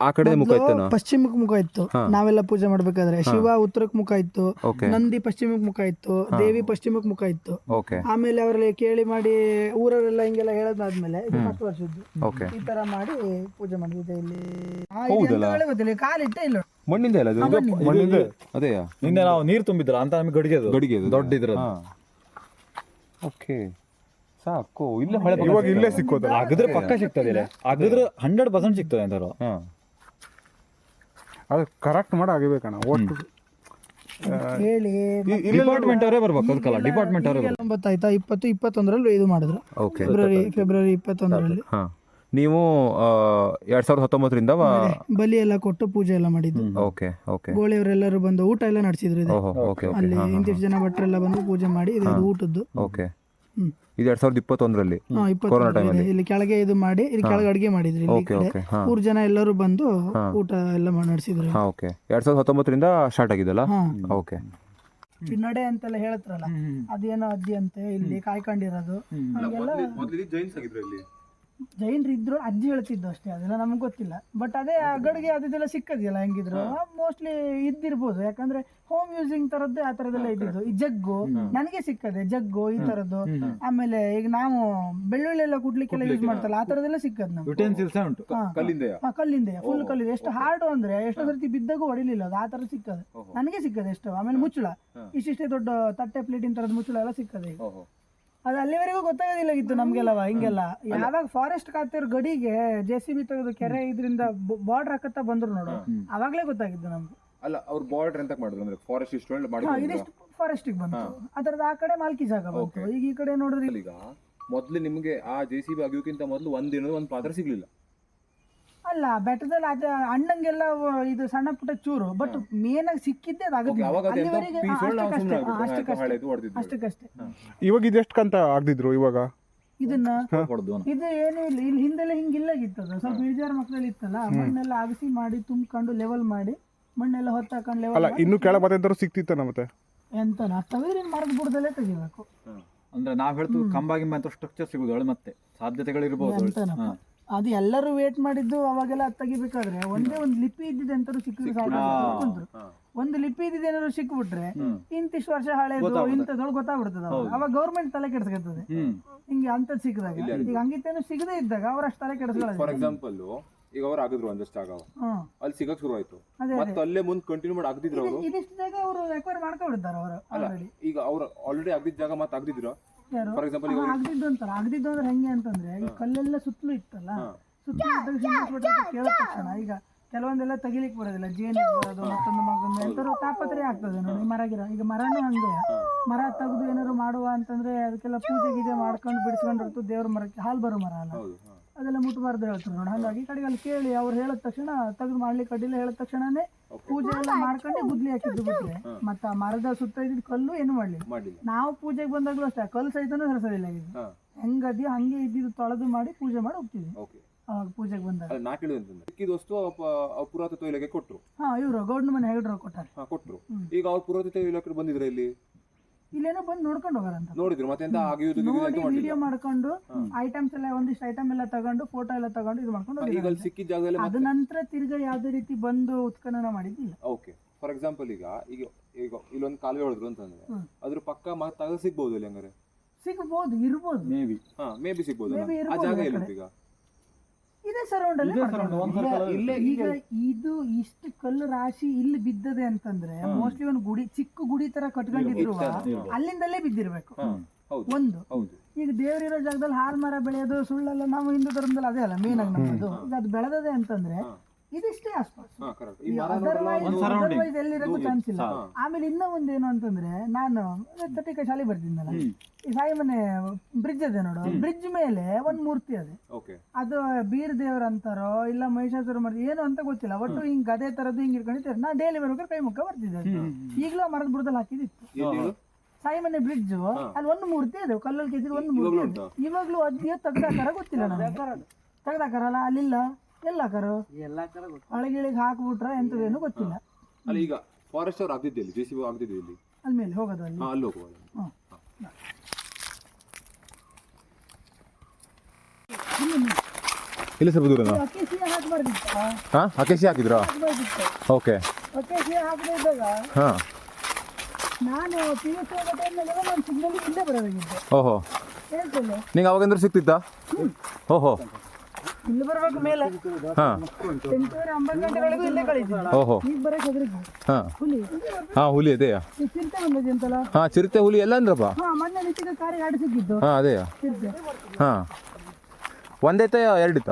A: ಆ ಕಡೆ ಮುಖ ಇತ್ತು
B: ಪಶ್ಚಿಮಕ್ಕೆ ಮುಖ ಇತ್ತು. ನಾವೆಲ್ಲ ಪೂಜೆ ಮಾಡ್ಬೇಕಾದ್ರೆ ಶಿವ ಉತ್ತರಕ್ಕೆ ಮುಖ ಇತ್ತು ನಂದಿ ಪಶ್ಚಿಮಕ್ಕೆ ಮುಖ ಇತ್ತು ದೇವಿ ಪಶ್ಚಿಮಕ್ಕೆ ಮುಖ ಇತ್ತು. ಆಮೇಲೆ ಅವರಲ್ಲಿ ಕೇಳಿ ಮಾಡಿ ಊರವರೆಲ್ಲ ಹಿಂಗೆಲ್ಲ ಹೇಳೋದಾದ್ಮೇಲೆ ಹತ್ತು ವರ್ಷದ್ದು. ಈ ತರ ಮಾಡಿ ಪೂಜೆ ಮಾಡಿದ್ದೆ ಇಲ್ಲಿ. ಗೊತ್ತಿಲ್ಲ ಕಾಲಿಟ್ಟೆ ಇಲ್ಲ.
A: ಮಣ್ಣಿಂದ ಇಲ್ಲ ಅದು ಮಣ್ಣಿಂದ. ಅದೇ
D: ನಿನ್ನೆ ನಾವು ನೀರು ತುಂಬಿದ್ರ ಅಂತ ನಮಗೆ ಗಡಿಗೆ ಅದು
A: ಗಡಿಗೆ ಅದು.
D: ದೊಡ್ಡ ಇದ್ರ
A: ಓಕೆ ಸಾಕು ಇಲ್ಲೇ ಹೊಳೆ
C: ಇವಾಗ ಇಲ್ಲೇ ಸಿಕ್ಕೋದಲ್ಲ
D: ಅಗದ್ರ ಪಕ್ಕ ಸಿಗ್ತದೆ ಇಲ್ಲಿ. ಅಗದ್ರ ಹಂಡ್ರೆಡ್ ಪರ್ಸೆಂಟ್ ಸಿಗ್ತದೆ ಅಂತಾರ?
A: ಹಾ.
C: ಅದು ಕರೆಕ್ಟ್ ಮಾಡಿ ಆಗಬೇಕಣ್ಣ ಒಟ್ಟು.
B: ಹೇಳಿ
D: ಡಿಪಾರ್ಟ್ಮೆಂಟ್ ಅವರೇ ಬರ್ಬೇಕು ಅದಕ್ಕಲ್ಲ. ಡಿಪಾರ್ಟ್ಮೆಂಟ್ ಅವರೇ ಬರ್ಬೇಕು.
B: ಒಂಬತ್ತಾಯ್ತಾ ಇಪ್ಪತ್ತು ಇಪ್ಪತ್ತೊಂದರಲ್ಲಿ ಇದು ಮಾಡಿದ್ರು.
A: ಓಕೆ
B: ಫೆಬ್ರವರಿ ಫೆಬ್ರವರಿ ಇಪ್ಪತ್ತೊಂದರಲ್ಲಿ.
A: ಹಾ. ನೀವು ಆ, ಎರಡ್ ಸಾವಿರದ ಹತ್ತೊಂಬತ್ತರಿಂದ
B: ಬಲಿ ಎಲ್ಲ ಕೊಟ್ಟು ಪೂಜೆ ಎಲ್ಲ ಮಾಡಿದ್ದು.
A: ಓಕೆ ಓಕೆ
B: ಗೋಳಿಯವರೆಲ್ಲರೂ ಬಂದು ಊಟ ಎಲ್ಲ ನಡೆಸಿದ್ರು ಇದು.
A: ಓಹೋ ಓಕೆ ಓಕೆ
B: ಅಲ್ಲಿ ಇಂತಿಷ್ಟು ಜನ ಭಟ್ರೆಲ್ಲ ಬಂದು ಪೂಜೆ ಮಾಡಿ ಇದು ಊಟದ್ದು.
A: ಓಕೆ. ಇದು ಎರಡ್ ಸಾವಿರದ ಇಪ್ಪತ್ತೊಂದರಲ್ಲಿ
B: ಹಾ ಇಪ್ಪತ್ತೊಂದರಲ್ಲಿ ಇದೆ. ಇಲ್ಲಿ ಕೆಳಗೆ ಇದು ಮಾಡಿ ಇಲ್ಲಿ ಕೆಳಗೆ ಅಡಿಗೆ ಮಾಡಿದ್ರಿ ಇಲ್ಲಿ ಈ
A: ಓಕೆ
B: ಕಡೆ.
A: ಓಕೆ ಹಾ.
B: ಮೂರು ಜನ ಎಲ್ಲರೂ ಬಂದು ಊಟ ಎಲ್ಲ ಮಾಡ್- ನಡೆಸಿದ್ರು.
A: ಹಾ ಓಕೆ. ಎರಡ್ ಸಾವಿರದ ಹತ್ತೊಂಬತ್ತರಿಂದ ಸ್ಟಾರ್ಟ್ ಆಗಿದೆಲ್ಲ?
B: ಹಾ.
A: ಓಕೆ.
B: ನಡೆ ಅಂತೆಲ್ಲ ಹೇಳ್ತಾರಲ್ಲ ಅದೇನೋ ಅಜ್ಜಿ ಅಂತೆ ಇಲ್ಲಿ ಕಾಯ್ಕೊಂಡಿರೋದು. ಮೊದಲಿಗೆ
A: ಜೈನ್ಸ್ ಆಗಿದ್ರು ಇಲ್ಲಿ.
B: ಜೈನ್ರು ಇದ್ರು ಅಜ್ಜಿ ಹೇಳ್ತಿದ್ದು ಅಷ್ಟೇ ಅದೆಲ್ಲ ನಮ್ಗೆ ಗೊತ್ತಿಲ್ಲ. ಬಟ್ ಅದೇ ಆ ಗಡಿಗೆ ಅದೆಲ್ಲ ಸಿಕ್ಕದಿಲ್ಲ ಹೆಂಗಿದ್ರು? ಮೋಸ್ಟ್ಲಿ ಇದ್ದಿರ್ಬೋದು. ಯಾಕಂದ್ರೆ ಹೋಮ್ ಯೂಸಿಂಗ್ ತರದ್ದೇ ಆ ತರದೆಲ್ಲ ಇದ್ದಿದ್ದು. ಈ ಜಗ್ಗು ನನಗೆ ಸಿಕ್ಕದೆ ಜಗ್ಗು ಈ ತರದ್ದು. ಆಮೇಲೆ ಈಗ ನಾವು ಬೆಳ್ಳುಳ್ಳಿ ಎಲ್ಲ ಕುಡ್ಲಿಕ್ಕೆಲ್ಲ ಯೂಸ್ ಮಾಡ್ತಲ್ಲ ಆ ತರದೆಲ್ಲ ಸಿಕ್ಕದ್ ನಮ್ಗೆ.
A: ಕಲ್ಲಿಂದ
B: ಫುಲ್ ಕಲ್ಲಿದೆ. ಎಷ್ಟು ಹಾರ್ಡ್ ಅಂದ್ರೆ ಎಷ್ಟು ರೀತಿ ಬಿದ್ದಾಗೂ ಹೊಡಿಲಿಲ್ಲ ಅದು ಆ ತರ ಸಿಕ್ಕದೆ. ನನಗೆ ಸಿಕ್ಕದೆ ಎಷ್ಟು. ಆಮೇಲೆ ಮುಚ್ಚಳ. ಇಷ್ಟಿಷ್ಟೇ ದೊಡ್ಡ ತಟ್ಟೆ ಪ್ಲೇಟಿನ ತರದ ಮುಚ್ಚಳ ಎಲ್ಲ ಸಿಕ್ಕದೆ. ಅದು ಅಲ್ಲಿವರೆಗೂ ಗೊತ್ತಾಗೋದಿಲ್ಲಾಗಿತ್ತು ನಮ್ಗೆಲ್ಲವ ಹಿಂಗೆಲ್ಲ. ಯಾವಾಗ ಫಾರೆಸ್ಟ್ ಖಾತೆಯವ್ರ ಗಡಿಗೆ ಜೆ ಸಿ ಬಿ ತೆಗೆದು ಕೆರೆ ಇದ್ರಿಂದ ಬಾರ್ಡರ್ ಹಾಕತ್ತಾ ಬಂದ್ರು ನೋಡು. ಅವಾಗ್ಲೇ ಗೊತ್ತಾಗಿದ್ದು ನಮ್ಗೆ.
A: ಅಲ್ಲ ಅವ್ರು ಬಾರ್ಡರ್ ಎಂತ ಮಾಡಿದ್ರು? ಅಂದ್ರೆ ಫಾರೆಸ್ಟ್ ಇಷ್ಟು ಮಾಡಿ
B: ಇದಿಷ್ಟು ಫಾರೆಸ್ಟಿಗೆ ಬಂತು. ಅದರದ ಆ ಕಡೆ ಮಾಲ್ಕಿ ಜಾಗ ಬಂತು. ಈಗ ಈ ಕಡೆ ನೋಡಿದ್ರೆ
A: ಈಗ ಮೊದ್ಲು ನಿಮ್ಗೆ ಆ ಜೆ ಸಿ ಬಿ ಅಗಿಯೋಕ್ಕಿಂತ ಮೊದಲು ಒಂದ್ ಒಂದು ಒಂದ್ ಪಾತ್ರ ಸಿಗ್ಲಿಲ್ಲ.
B: ಅಲ್ಲ ಬೆಟ್ಟದಲ್ಲಿ ಅದ ಅಣ್ಣಂಗೆಲ್ಲ ಇದು ಸಣ್ಣ ಪುಟ್ಟ ಚೂರು ಬಟ್ ಮೇನ್ ಆಗಿ ಸಿಕ್ಕಿದ್ದೆ ಅದು ಆಗತ್ತೆ.
A: ಅವಾಗ ಅದು ಎಂತ
B: ಅಲ್ಲಿವರೆಗೆ
A: piece ಒಳಗೆ ನಾವು
B: ಅಷ್ಟಕ್ಕಷ್ಟೇ, ಹಾ.
A: ಹಳೆದು
C: ಇವಾಗ ಇದೆಷ್ಟು ಕಂತ ಆಗ್ದಿದ್ರು ಇವಾಗ?
B: ಇದನ್ನ
D: ಹೊಡೆದು
B: ಇದು ಏನೂ ಇಲ್ಲ ಇಲ್ಲಿ ಹಿಂದೆಲ್ಲ ಹಿಂಗೆ ಇತ್ತದ ಸ್ವಲ್ಪ ಇಳಿಜಾರ ಮಕ್ಕಳಲ್ಲಿ ಇತ್ತಲ್ಲ ಮಣ್ಣೆಲ್ಲ ಅಗಸಿ ಮಾಡಿ ತುಂಬ್ಕೊಂಡು ಲೆವೆಲ್ ಮಾಡಿ ಮಣ್ಣೆಲ್ಲ ಹೊತ್ತಾಕೊಂಡು ಲೆವೆಲ್
C: ಅಲ್ಲ ಇನ್ನು ಕೆಳ ಬತ್ತಿದ್ರು ಸಿಕ್ತಿತ್ತ ಮತ್ತೆ?
B: ಎಂತ ತವೇರಿನ ಮರದ ಬುಡದಲ್ಲೇ ತೆಗಿಬೇಕು.
D: ಅಂದ್ರೆ ನಾವ್ ಹೇಳ್ತು ಕಂಬ ಗಿಂಬ ಅಂತ ಸ್ಟ್ರಕ್ಚರ್ ಸಿಗುದು ಮತ್ತೆ ಸಾಧ್ಯತೆಗಳಿರ್ಬೋದು.
B: ಎಂತನಪ್ಪ. ಅದು ಎಲ್ಲರೂ ವೇಟ್ ಮಾಡಿದ್ದು ಅವಾಗೆಲ್ಲ ಅದ್ ತೆಗಿಬೇಕಾದ್ರೆ ಒಂದೇ ಒಂದು ಲಿಪಿ ಇದ್ದಿದೆ ಅಂತರೂ ಸಿಕ್ಕಿದ್ರು ಸಾಕು. ಒಂದು ಲಿಪಿ ಇದ್ದಿದೆ ಏನಾದ್ರು ಸಿಕ್ಬಿಟ್ರೆ ಇಂತಿಷ್ಟು ವರ್ಷ ಹಳೆದು ಇಂಥದೊಳಗೆ ಗೊತ್ತಾಗ್ಬಿಡ್ತದ ಅವಾಗ. ಗೌರ್ಮೆಂಟ್ ತಲೆ ಕೆಡ್ಸ್ಕೊತದೆ. ಹಿಂಗೆ ಅಂತದ್ ಸಿಕ್ಕದಾಗ. ಈಗ ಹಂಗಿತ್ತೇನು ಸಿಗದೇ ಇದ್ದಾಗ ಅವ್ರ ತಲೆ ತಲೆ
A: ಫಾರ್
B: ಕೆಡಿಸ್ಕೊಳ್ಳೋದು
A: ಎಕ್ಸಾಂಪಲ್ ಈಗ ಅವ್ರು ಆಗಿದ್ರು ಒಂದಷ್ಟು ಜಾಗ
B: ಹ್ಮ್
A: ಅಲ್ಲಿ ಸಿಗಕ್ ಶುರು ಆಯ್ತು. ಮತ್ತೆ ಅಲ್ಲೇ ಮುಂದೆ ಕಂಟಿನ್ಯೂ ಮಾಡಿ ಆಗದಿದ್ರು ಅವರು.
B: ಇದಿಷ್ಟು ಜಾಗ ಅವರು ರೆಕ್ವೈರ್ ಮಾಡ್ಕೊಬಿಡ್ತಾರೆ ಅವರು
A: ಈಗ ಅವ್ರು ಆಲ್ರೆಡಿ ಆಗಿದ್ದ ಜಾಗ ಮತ್ತೆ ಆಗದಿದ್ರು ಫಾರ್ ಎಕ್ಸಾಂಪಲ್
B: ಆಗ್ದಿದ್ದು ಅಂತಾರ. ಆಗ್ದಿದ್ದು ಅಂದ್ರೆ ಹೆಂಗೆ ಅಂತಂದ್ರೆ ಈ ಕಲ್ಲೆಲ್ಲ ಸುತ್ತಲೂ ಇತ್ತಲ್ಲ? ಸುತ್ತಲೂ ಕೇಳಿದ ತಕ್ಷಣ. ಈಗ ಕೆಲವೊಂದೆಲ್ಲ ತೆಗಿಲಿಕ್ಕೆ ಬರೋದಿಲ್ಲ. ಜೇನು ಬರೋದು ಮತ್ತೊಂದು ಮಗೊಂದು ಎಂತಾರು ತಾಪತ್ರೆ ಆಗ್ತದೆ ನೋಡಿ ಮರ ಗಿರ ಈಗ ಮರನೂ ಹಂಗೆ. ಮರ ತೆಗೆದು ಏನಾದ್ರು ಮಾಡುವ ಅಂತಂದ್ರೆ ಅದಕ್ಕೆಲ್ಲ ಪೂಜೆ ಗೀಜೆ ಮಾಡ್ಕೊಂಡು ಬಿಡಿಸ್ಕೊಂಡಿರ್ತು ದೇವ್ರ ಮರಕ್ಕೆ. ಹಾಲು ಬರೋ ಮರ ಅಲ್ಲ. ಅದೆಲ್ಲ ಮುಟ್ಬಾರ್ದು ಹೇಳ್ತಾರೆ ನೋಡಿ. ಹಾಗಾಗಿ ಕಡೆಗೆ ಅಲ್ಲಿ ಕೇಳಿ ಅವ್ರು ಹೇಳಿದ ತಕ್ಷಣ ತೆಗೆದು ಮಾಡ್ಲಿಕ್ಕೆ ಅಡ್ಡಿಲ್ಲ ಹೇಳಿದ ತಕ್ಷಣನೇ ಪೂಜೆ ಎಲ್ಲ ಮಾಡ್ಕೊಂಡು ಗುದ್ಲಿ ಹಾಕಿದ್ದು ಬಿಟ್ರೆ. ಮತ್ತೆ ಆ ಮರದ ಸುತ್ತ ಇದ್ದಿದ್ದು ಕಲ್ಲು ಏನು
A: ಮಾಡ್ಲಿ
B: ನಾವು ಪೂಜೆಗೆ ಬಂದಾಗಲೂ ಅಷ್ಟೇ ಕಲ್ಲು ಸಹಿತನೂ ಹರಿಸೋದಿಲ್ಲ ಇದು ಹೆಂಗದಿ ಹಂಗೆ ಇದ್ದಿದ್ದು ತೊಳೆದು ಮಾಡಿ ಪೂಜೆ ಮಾಡಿ ಹೋಗ್ತೀವಿ.
A: ಓಕೆ
B: ಅವಾಗ ಪೂಜೆಗೆ ಬಂದಾಗ.
A: ಅಂತಂದ್ರೆ ಸಿಕ್ಕಿದ ವಸ್ತು ಪುರಾತತ್ವ ಇಲಾಖೆ ಕೊಟ್ರು.
B: ಹಾ ಇವರು ಗೌಡ್ನ ಮನೆ ಹೇಳಿದ್ರು ಕೊಟ್ಟಾರೆ.
A: ಕೊಟ್ಟರು ಕೊಟ್ರು. ಈಗ ಅವ್ರು ಪುರಾತತ್ವ ಇಲಾಖೆ ಬಂದಿದ್ರೆ ಇಲ್ಲಿ?
B: ಇಲ್ಲೇನೋ ಬಂದು ನೋಡ್ಕೊಂಡು ಹೋಗಾರಂತ.
A: ನೋಡಿದ್ರು ಮತ್ತೆ ಎಂತ
B: ನೋಡಿ ವಿಡಿಯೋ ಮಾಡ್ಕೊಂಡು ಐಟಮ್ಸ್ ಎಲ್ಲ ಒಂದಿಷ್ಟು ಐಟಮ್ ಎಲ್ಲ ತಗೊಂಡು ಫೋಟೋ ಎಲ್ಲ ತಗೊಂಡು ಇದು ಮಾಡ್ಕೊಂಡು
A: ಈಗ ಅಲ್ಲಿ ಸಿಕ್ಕಿದ ಜಾಗದಲ್ಲಿ
B: ಅದ ನಂತರ ತಿರ್ಗಾ ಯಾವ್ದೇ ರೀತಿ ಬಂದು ಉತ್ಖನನ ಮಾಡಿದ್ದಿಲ್ಲ.
A: ಓಕೆ ಫಾರ್ ಎಕ್ಸಾಂಪಲ್ ಈಗ ಈಗ ಈಗ ಇಲ್ಲೊಂದು ಕಾಲುವೆ ಹೊಡೆದ್ರು ಅಂತಂದ್ರೆ. ಅದ್ರ ಪಕ್ಕ ಮತ್ತೆ ಆಗ ಸಿಗ್ಬೋದು ಇಲ್ಲಿ ಹಂಗಾರೆ?
B: ಸಿಗ್ಬೋದು ಇರ್ಬೋದು.
D: ಮೇಬಿ
A: ಹಾ ಮೇಬಿ ಸಿಗ್ಬೋದು ಆ ಜಾಗ ಈಗ?
B: ಇದೇ ಸರೌಂಡ್ ಅಲ್ಲಿ
D: ಇದೇ
B: ಮಾಡ್ಕೊಂಡು
D: ಒಂದ್ circle ಅಲ್ಲಿ
B: ಈಗ ಇದು ಇಷ್ಟು ಕಲ್ಲು ರಾಶಿ ಇಲ್ಲಿ ಬಿದ್ದದೆ ಅಂತಂದ್ರೆ ಮೋಸ್ಟ್ಲಿ ಒಂದು ಗುಡಿ ಚಿಕ್ಕ ಗುಡಿ ತರ ಕಟ್ಕೊಂಡಿರುವ ಅಲ್ಲಿಂದಲೇ ಬಿದ್ದಿರ್ಬೇಕು.
A: ಹೌದು.
B: ಒಂದು.
A: ಹೌದು.
B: ಈಗ ದೇವರಿರೋ ಜಾಗದಲ್ಲಿ ಹಾಲ್ ಮರ ಬೆಳೆಯೋದು ಸುಳ್ಳಲ್ಲ ನಾವು ಹಿಂದೂ ಧರ್ಮದಲ್ಲಿ ಅದೇ ಅಲ್ಲ ಮೇನ್ ಆಗಿ ನಮ್ಮದು. ಈಗ ಅದು ಬೆಳೆದದೆ ಅಂತಂದ್ರೆ ಇದಿಷ್ಟೇ ಆಸ್ಪಾಸ್
A: ಹಾ ಕರೆಕ್ಟ್
B: ಅದರ್ವೈಸ್ ಎಲ್ಲಿರೋ ಚಾನ್ಸ್ ಇಲ್ಲ. ಆಮೇಲೆ ಇನ್ನೂ ಒಂದು ಏನು ಅಂತಂದ್ರೆ ನಾನು ತಟಿಕ ಶಾಲೆ ಬರ್ತಿದ್ದಲ್ಲ ಈ ಸಾಯಿ ಮನೆ ಬ್ರಿಡ್ಜ್ ಇದೆ ನೋಡು. ಬ್ರಿಡ್ಜ್ ಮೇಲೆ ಒಂದ್ ಮೂರ್ತಿ ಅದೇ.
A: ಓಕೆ
B: ಅದು ಬೀರ್ ದೇವ್ರ ಅಂತಾರೋ ಇಲ್ಲ ಮಹಿಷಾಸುರ ಮಾಡಿ ಏನು ಅಂತ ಗೊತ್ತಿಲ್ಲ. ಒಟ್ಟು ಹಿಂಗ್ ಅದೇ ತರದ್ದು ಹಿಂಗ್ ಇಟ್ಕೊಂಡಿರ್ತಾರೆ ನಾ ಡೈಲಿ ಬರ್ಬೇಕಾದ್ರೆ ಕೈ ಮುಖ ಬರ್ತಿದ್ದೆ ಈಗಲೂ ಮರದ ಬುಡದಲ್ಲಿ ಹಾಕಿದಿತ್ತು. ಸಾಯಿ ಮನೆ ಬ್ರಿಡ್ಜ್ ಅಲ್ಲಿ ಒಂದು ಮೂರ್ತಿ ಇದೆ. ಕಲ್ಲಲ್ಲಿ ಕೆತ್ತಿದ ಒಂದು ಮೂರ್ತಿ ಇದೆ. ಇವಾಗ್ಲೂ ಅದ್ಯ ತೆಗ್ದಾಕಾರ ಗೊತ್ತಿಲ್ಲ ನನಗೆ. ತೆಗ್ದಾಕಾರಲ್ಲ? ಅಲ್ಲಿಲ್ಲ? ಎಲ್ಲ ಹಾಕಾರು ಒಳಗಿಳಿಗೆ ಹಾಕ್ಬಿಟ್ರೆ ಎಂತದೇನು ಗೊತ್ತಿಲ್ಲ.
A: ಅಲ್ಲ ಈಗ ಫಾರೆಸ್ಟ್ ಅವ್ರು ಆಗ್ತಿದ್ದೆ ಇಲ್ಲಿ ಜೆ ಸಿ ಬಿ ಆಗ್ತಿದ್ದೆ ಇಲ್ಲಿ.
B: ಅಲ್ಲಿ ಮೇಲೆ ಹೋಗೋದು ಅಲ್ಲಿ.
A: ಹಾ ಅಲ್ಲಿ ಹೋಗುವ
B: ಹ್ಮ್.
A: ಇಲ್ಲಿ ಸ್ವಲ್ಪ
B: ಅಕ್ಕೇಸಿಯ
A: ಹಾ ಅಕೇಶಿ ಹಾಕಿದ್ರಾ? ಓಕೆ.
B: ಅಕೇಶಿ ಹಾಕದೇ ಹಾಂ
A: ಹಾ.
B: ನಾನು ಪಿ ಯು ಸಿ ಆಗೋ ನಾನು ಸಿಗ್ನಲ್ ಇಲ್ಲೇ ಬರೋದಾಗಿದ್ದೆ
A: ಓಹೋ.
B: ಹೇಳ್ತೇನೆ.
A: ನಿಂಗೆ ಅವಾಗಂದ್ರೆ ಸಿಕ್ತಿತ್ತಾ ಓಹೋ.
B: ಇಲ್ಲಿ ಬರ್ಬೇಕು ಮೇಲೆ.
A: ಹಾ.
B: ಎಂಟೂವರೆ ಒಂಬತ್ತು ಗಂಟೆಗಳಿಗೂ ಇಲ್ಲೇ ಕಳೀತಿದ್ದೆ
A: ಓಹೋ.
B: ಈಗ ಬರಕ್ಕೆ ಹೆದರಿಕೆ
A: ಹಾ.
B: ಹುಲಿ.
A: ಹಾ ಹುಲಿ ಅದೇಯಾ
B: ಈ ಚಿಂತೆ ಬಂದದ್ದು ಅಂತಲ್ಲ?
A: ಹಾ ಚಿರತೆ ಹುಲಿ ಎಲ್ಲ ಅಂದ್ರಪ್ಪ.
B: ಹಾ ಮೊನ್ನೆ ಕಾರಿಗೆ
A: ಹಾ ಅದೇಯಾ?
B: ಚಿರತೆ.
A: ಹಾ. ಒಂದೈತ ಎರಡಿತ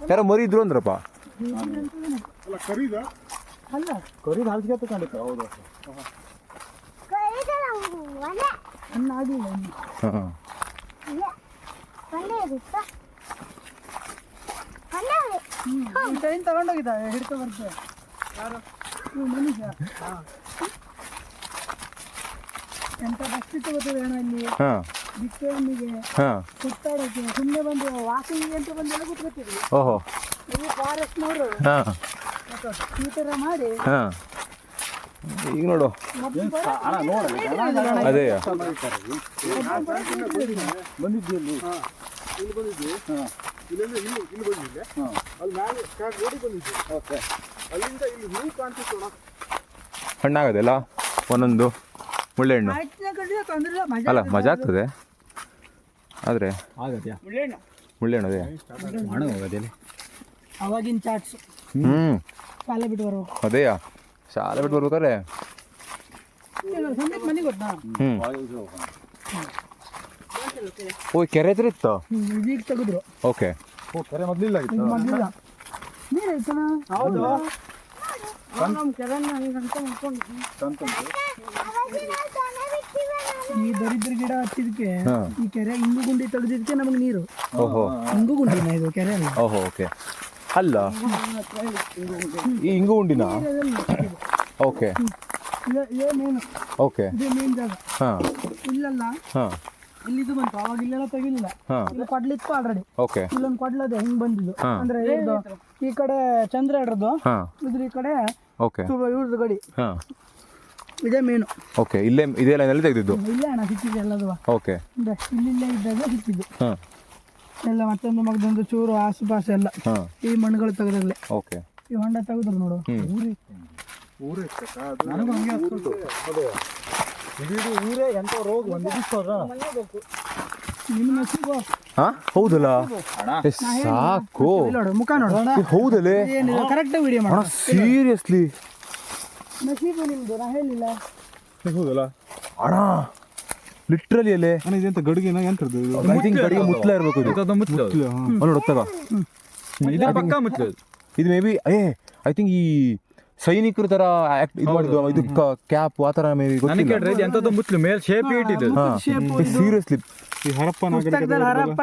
A: ಯಾರೋ ಮರಿ ಇದ್ರು ಅಂದ್ರಪ್ಪ.
B: ಅಲ್ಲ.
D: ಕರಿದ ಹಾಲ್ಸಿಗೆ ತಗೊಂಡಿತ್ತು ಹೌದು.
B: ಇನ್ನು.
A: ಹಾ
B: ಹ್ಮ್ ಈ ಟ್ರೈನ್ ತಗೊಂಡೋಗಿದ್ದ ಹಿಡ್ಕೊ ಬರ್ತೇವೆ ಯಾರು? ಮನುಷ್ಯ ಎಂತ ಕಷ್ಟ ಗೊತ್ತಿದೆ ಅಣ್ಣ ಇಲ್ಲಿ?
A: ಹಾ.
B: ಬಿಟ್ಟೆಹಣ್ಣಿಗೆ
A: ಹಾ.
B: ಸುತ್ತಾಡೋಕೆ ಸುಮ್ಮನೆ ಬಂದು ವಾಕಿಂಗ್ ಅಂತ ಬಂದೆಲ್ಲ ಕೂತ್ಕೊತಿದ್ವಿ
A: ಓಹೋ.
B: ನೀವು ಫಾರೆಸ್ಟ್ನವರು
A: ಹಾ.
B: ಈ ಥರ ಮಾಡಿ
A: ಹಾಂ. ಈಗ ನೋಡು.
B: ಮೊದ್ಲು ಬಂದಿದ್ದೀವಿ ಹೇಳಿದ್ರು ಇಲ್ಲಿ
A: ಅದೇಯಾ
B: ಮೊದ್ಲು ಅಲ್ಲಿ ಹೇಳಿದ್ರು.
D: ಬಂದಿದ್ವಿ ಅಲ್ಲಿ
A: ಹಣ್ಣಾಗದಲ್ಲ ಒಂದೊಂದು ಅಲ್ಲಿಂದ ಇಲ್ಲಿ
B: ಆಯ್ತು ಕಡ್ಡಿ ತೊಂದ್ರೆ ಒಂದೊಂದು. ಮಜಾ
A: ಅಲ್ಲ. ಮಜಾ ಆಗ್ತದೆ. ಆದರೆ?
D: ಆಗತ್ಯಾ
A: ಮುಳ್ಳೆ ಹಣ್ಣು ಅದೇ
D: ಹಣ ಹೋಗೋದಿಲ್ಲ
B: ಅವಾಗಿನ ಚಾಟ್ಸ್.
A: ಹ್ಞೂ
B: ಶಾಲೆ ಬಿಟ್ಟು ಬರೋ
A: ಅದೇಯಾ? ಶಾಲೆ ಬಿಟ್ಟು ಬರ್ಬೇಕಾದ್ರೆ? ಹ್ಞೂ ಓ ಕೆರೆ ಹತ್ರ ಇತ್ತು?
B: ಈಗ ತೆಗೆದ್ರು.
A: ಓಕೆ
D: ಓ ಕೆರೆ ಮೊದ್ಲಿಲ್ಲ
B: ಮೊದ್ಲಿಲ್ಲ. ನೀರು ಐತನ ಹೌದು. ನಮ್ಮ ಕೆರೆನ ಹಿಂಗ್ ಅಂತ ಮಾಡ್ಕೊಂಡಿದ್ವಿ. ಈ ದರಿದ್ರ ಗಿಡ ಹಚ್ಚಿದಕ್ಕೆ
A: ಹಾ.
B: ಈ ಕೆರೆ ಇಂಗು ಗುಂಡಿ ತೆಗೆದಿದ್ದಕ್ಕೆ ನಮಗೆ ನೀರು.
A: ಓಹೋ.
B: ಇಂಗು ಗುಂಡಿನ ಇದು ಕೆರೆ ಅಲ್ಲ
A: ಓಹೋ ಓಕೆ ಅಲ್ಲ. ಈ ಇಂಗು ಗುಂಡಿನ? ಓಕೆ ಓಕೆ ಹಾಂ.
B: ಇಲ್ಲಲ್ಲ.
A: ಹಾಂ.
B: ಇಲ್ಲಿದು ಬಂತು ಅವಾಗ ಇಲ್ಲೆಲ್ಲ ತೆಗಿಲಿಲ್ಲ. ಇಲ್ಲಿ ಕೊಡ್ಲಿತ್ತು ಆಲ್ರೆಡಿ
A: ಓಕೆ
B: ಇಲ್ಲೊಂದು ಕೊಡ್ಲದೆ ಹಿಂಗ್ ಬಂದಿದ್ದು. ಅಂದ್ರೆ ಈ ಕಡೆ ಚಂದ್ರ ಹಿಡ್ರದ್ದು
A: ಹಾಂ.
B: ಇದ್ರ ಈ ಕಡೆ
A: ಓಕೆ
B: ಇವ್ರದ್ದು ಗಡಿ.
A: ಹಾಂ.
B: ಇದೇ ಮೇನು
A: ಓಕೆ ಇಲ್ಲೇ ಇದೇ ಲೈನಲ್ಲಿ ತೆಗೆದಿದ್ದು?
B: ಇಲ್ಲೇ ಅಣ್ಣ ಸಿಕ್ಕಿದೆ ಎಲ್ಲದು.
A: ಓಕೆ
B: ಇದೆ ಇಲ್ಲಿಲ್ಲೇ ಇದ್ದಾಗ ಸಿಕ್ಕಿದ್ದು.
A: ಹಾಂ.
B: ಎಲ್ಲ ಮತ್ತೊಂದು ಮಗದೊಂದು ಚೂರು ಆಸುಪಾಸು ಎಲ್ಲ. ಈ ಮಣ್ಣುಗಳು ತೆಗೆದಾಗಲೇ.
A: ಓಕೆ
B: ಈ ಹೊಂಡ ತೆಗೆದ್ರು ನೋಡು.
A: ಊರಿ.
D: ನನಗೂ ಹಂಗೆ ಅನ್ಸ್ಕೊಂತು ಊರೇ ಎಂತ ರೋಗ ಒಂದು
A: ಹಾಂ? ಹೌದಲ್ಲ? ಸಾಕು.
B: ಮುಖ ನೋಡು.
A: ಹೌದಲ್ಲೇ?
B: ಕರೆಕ್ಟ್ ವಿಡಿಯೋ ಮಾಡು.
A: ಸೀರಿಯಸ್ಲಿ
B: ನಸೀಬು ನಿಮ್ದು ನಾ ಹೇಳಿಲ್ಲ.
C: ಹೌದಲ್ಲ?
A: ಅಣ್ಣ ಲಿಟ್ರಲಿ ಅಲ್ಲೇ?
C: ಅಣ್ಣ ಇದೆಂತ ಗಡಿಗೆನ ಎಂತದ್ದು?
A: ಐ ಥಿಂಕ್ ಗಡಿಗೆ ಮುತ್ತಲ ಇರಬೇಕು ಇದು.
D: ಮುಚ್ಚಲು
A: ಅಲ್ಲಿ ನೋಡು ತಗ.
D: ಇದು ಪಕ್ಕ ಮುತ್ತಲ
A: ಇದು maybe uh I think ಈ ಸೈನಿಕರ ತರ ಆಕ್ಟ್ ಇದು ಇದು ಕ್ಯಾಪ್ ಆ ತರ ಮೇ ಬಿ
D: ನನಗೆ
A: ಗೊತ್ತಿಲ್ಲ
D: ಕೇಳ್ರಿ ಇದು ಎಂತದ್ದು ಮುಚ್ಚಲು ಮೇಲ್ ಶೇಪ್ ಇಟ್ಟಿದ್ದು.
A: ಸೀರಿಯಸ್ಲಿ
C: ಈ ಹರಪ್ಪ
B: ಹರಪ್ಪ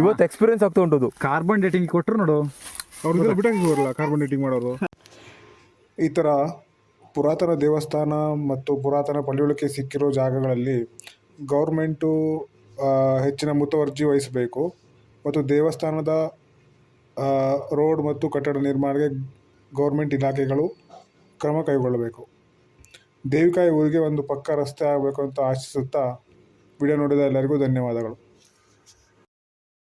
A: ಇವತ್ತು ಎಕ್ಸ್ಪೀರಿಯನ್ಸ್ ಆಗ್ತಾ ಉಂಟು ಅದು.
D: ಕಾರ್ಬನ್ ಡೇಟಿಂಗ್ ಕೊಟ್ಟರು ನೋಡು.
C: ಅವ್ರಿಗೆಲ್ಲ ಬಿಟ್ಟಾಕಿ ಬರಲ್ಲ ಕಾರ್ಬನ್ ಡೇಟಿಂಗ್ ಮಾಡೋರು. ಈ ಥರ ಪುರಾತನ ದೇವಸ್ಥಾನ ಮತ್ತು ಪುರಾತನ ಪಳಿಯುಳಿಕೆ ಸಿಕ್ಕಿರೋ ಜಾಗಗಳಲ್ಲಿ ಗೌರ್ಮೆಂಟು ಹೆಚ್ಚಿನ ಮುತುವರ್ಜಿ ವಹಿಸಬೇಕು. ಮತ್ತು ದೇವಸ್ಥಾನದ ಆ, ರೋಡ್ ಮತ್ತು ಕಟ್ಟಡ ನಿರ್ಮಾಣಕ್ಕೆ ಗೌರ್ಮೆಂಟ್ ಇಲಾಖೆಗಳು ಕ್ರಮ ಕೈಗೊಳ್ಳಬೇಕು. ದೇವಿಕಾಯಿ ಊರಿಗೆ ಒಂದು ಪಕ್ಕ ರಸ್ತೆ ಆಗಬೇಕು ಅಂತ ಆಶಿಸುತ್ತಾ ವಿಡಿಯೋ ನೋಡಿದ ಎಲ್ಲರಿಗೂ ಧನ್ಯವಾದಗಳು.